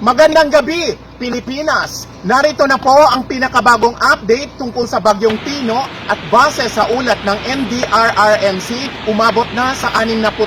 Magandang gabi, Pilipinas! Narito na po ang pinakabagong update tungkol sa Bagyong Tino at base sa ulat ng NDRRMC, umabot na sa 66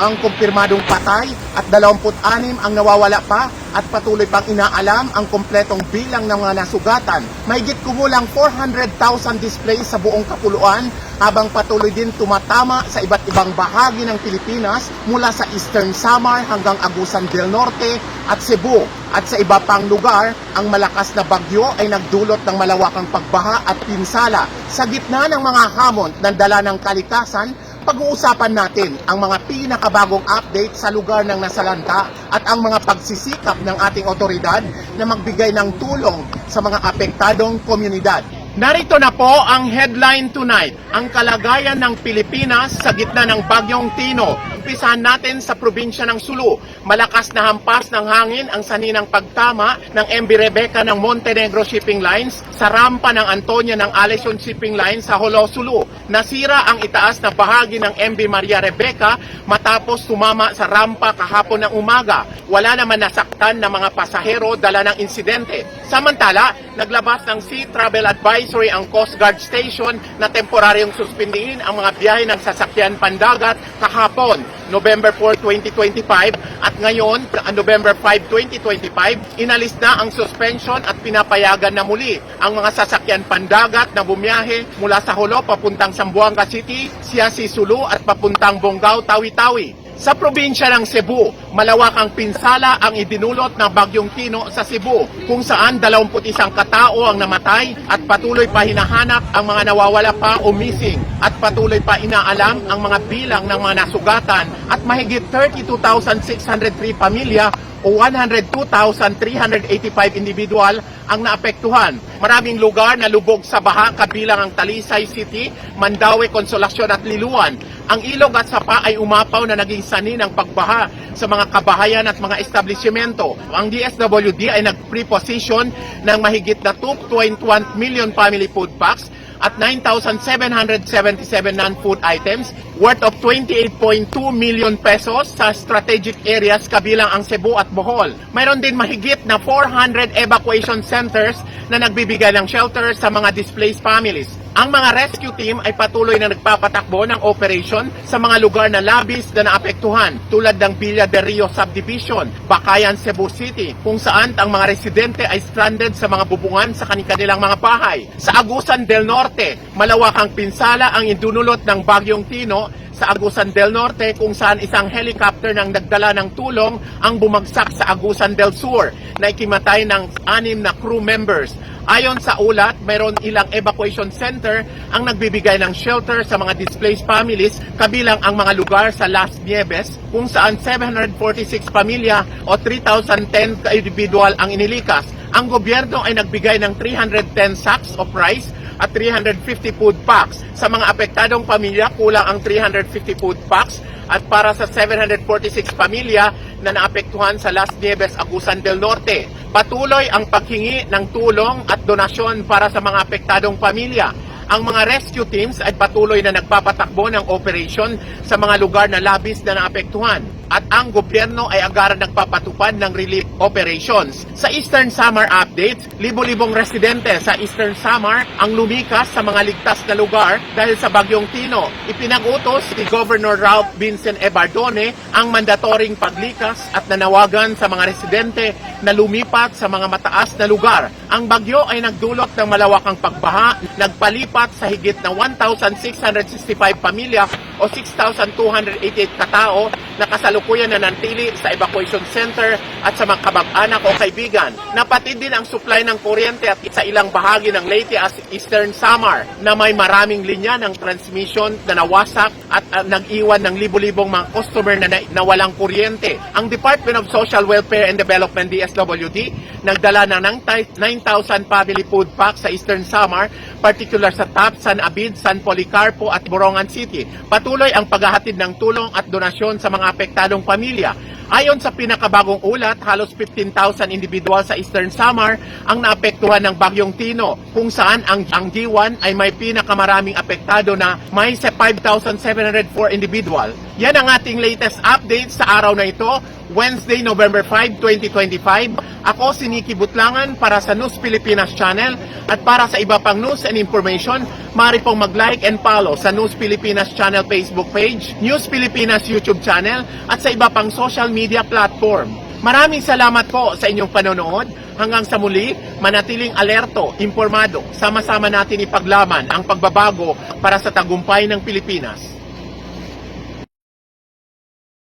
ang kumpirmadong patay at 26 ang nawawala pa at patuloy pang inaalam ang kompletong bilang ng mga nasugatan. Mahigit kumulang 400,000 displays sa buong kapuluan habang patuloy din tumatama sa iba't ibang bahagi ng Pilipinas mula sa Eastern Samar hanggang Agusan del Norte at Cebu. At sa iba pang lugar, ang malakas na bagyo ay nagdulot ng malawakang pagbaha at pinsala. Sa gitna ng mga hamon ng dala ng kalikasan, pag-uusapan natin ang mga pinakabagong update sa lugar ng nasalanta at ang mga pagsisikap ng ating otoridad na magbigay ng tulong sa mga apektadong komunidad. Narito na po ang headline tonight, ang kalagayan ng Pilipinas sa gitna ng Bagyong Tino. Umpisahan natin sa probinsya ng Sulu. Malakas na hampas ng hangin ang saninang pagtama ng MB Rebecca ng Montenegro Shipping Lines sa rampa ng Antonia ng Alison Shipping Lines sa Holo, Sulu. Nasira ang itaas na bahagi ng MB Maria Rebecca matapos sumama sa rampa kahapon ng umaga. Wala naman nasaktan na mga pasahero dala ng insidente. Samantala, naglabas ng Sea Travel Advisory ang Coast Guard Station na temporaryong suspindihin ang mga biyahe ng sasakyan pandagat kahapon, November 4, 2025 at ngayon, November 5, 2025, inalis na ang suspension at pinapayagan na muli ang mga sasakyan pandagat na bumiyahe mula sa Holo papuntang Sambuanga City, Siasi Sulu at papuntang Bonggao, Tawi-Tawi. Sa probinsya ng Cebu, malawakang pinsala ang idinulot ng Bagyong Tino sa Cebu, kung saan 21 katao ang namatay at patuloy pa hinahanap ang mga nawawala pa o missing at patuloy pa inaalam ang mga bilang ng mga nasugatan at mahigit 32,603 pamilya o 102,385 individual ang naapektuhan. Maraming lugar na lubog sa baha kabilang ang Talisay City, Mandaue, Consolacion at Liluan. Ang ilog at sapa ay umapaw na naging sani ng pagbaha sa mga kabahayan at mga establishmento. Ang DSWD ay nag-preposition ng mahigit na 2.1 million family food packs at 9,777 non-food items worth of 28.2 million pesos sa strategic areas kabilang ang Cebu at Bohol. Mayroon din mahigit na 400 evacuation centers na nagbibigay ng shelter sa mga displaced families. Ang mga rescue team ay patuloy na nagpapatakbo ng operation sa mga lugar na labis na naapektuhan tulad ng Villa de Rio Subdivision, Bakayan, Cebu City, kung saan ang mga residente ay stranded sa mga bubungan sa kanilang mga bahay. Sa Agusan del Norte, malawakang pinsala ang idunulot ng Bagyong Tino sa Agusan del Norte kung saan isang helicopter nang nagdala ng tulong ang bumagsak sa Agusan del Sur na ikimatay ng anim na crew members. Ayon sa ulat, mayroon ilang evacuation center ang nagbibigay ng shelter sa mga displaced families kabilang ang mga lugar sa Las Nieves kung saan 746 pamilya o 3,010 individual ang inilikas. Ang gobyerno ay nagbigay ng 310 sacks of rice at 350 food packs. Sa mga apektadong pamilya, kulang ang 350 food packs at para sa 746 pamilya na naapektuhan sa Las Nieves, Agusan del Norte. Patuloy ang paghingi ng tulong at donasyon para sa mga apektadong pamilya. Ang mga rescue teams ay patuloy na nagpapatakbo ng operation sa mga lugar na labis na naapektuhan at ang gobyerno ay agaran nagpapatupad ng relief operations. Sa Eastern Samar updates, libo-libong residente sa Eastern Samar ang lumikas sa mga ligtas na lugar dahil sa Bagyong Tino. Ipinag-utos ni Governor Ralph Vincent Ebardone ang mandatoring paglikas at nanawagan sa mga residente na lumipat sa mga mataas na lugar. Ang bagyo ay nagdulot ng malawakang pagbaha, nagpalipat sa higit na 1,665 pamilya o 6,288 katao na kasalukuyan na nantili sa evacuation center at sa mga kamag-anak o kaibigan. Napatid din ang supply ng kuryente at sa ilang bahagi ng Leyte as Eastern Samar na may maraming linya ng transmission na nawasak at uh, nag-iwan ng libo-libong mga customer na, na, na walang kuryente. Ang Department of Social Welfare and Development DSWD nagdala na ng 9,000 family food packs sa Eastern Samar, particular sa Tap, San Abid, San Policarpo at Borongan City. Patuloy ang paghahatid ng tulong at donasyon sa mga apektadong pamilya. Ayon sa pinakabagong ulat, halos 15,000 individual sa Eastern Samar ang naapektuhan ng Bagyong Tino, kung saan ang, ang G1 ay may pinakamaraming apektado na may 5,704 individual Yan ang ating latest update sa araw na ito, Wednesday, November 5, 2025. Ako si Nikki Butlangan para sa News Pilipinas Channel at para sa iba pang news and information, maaari pong mag-like and follow sa News Pilipinas Channel Facebook page, News Pilipinas YouTube channel at sa iba pang social media platform. Maraming salamat po sa inyong panonood. Hanggang sa muli, manatiling alerto, impormado, sama-sama natin ipaglaban ang pagbabago para sa tagumpay ng Pilipinas.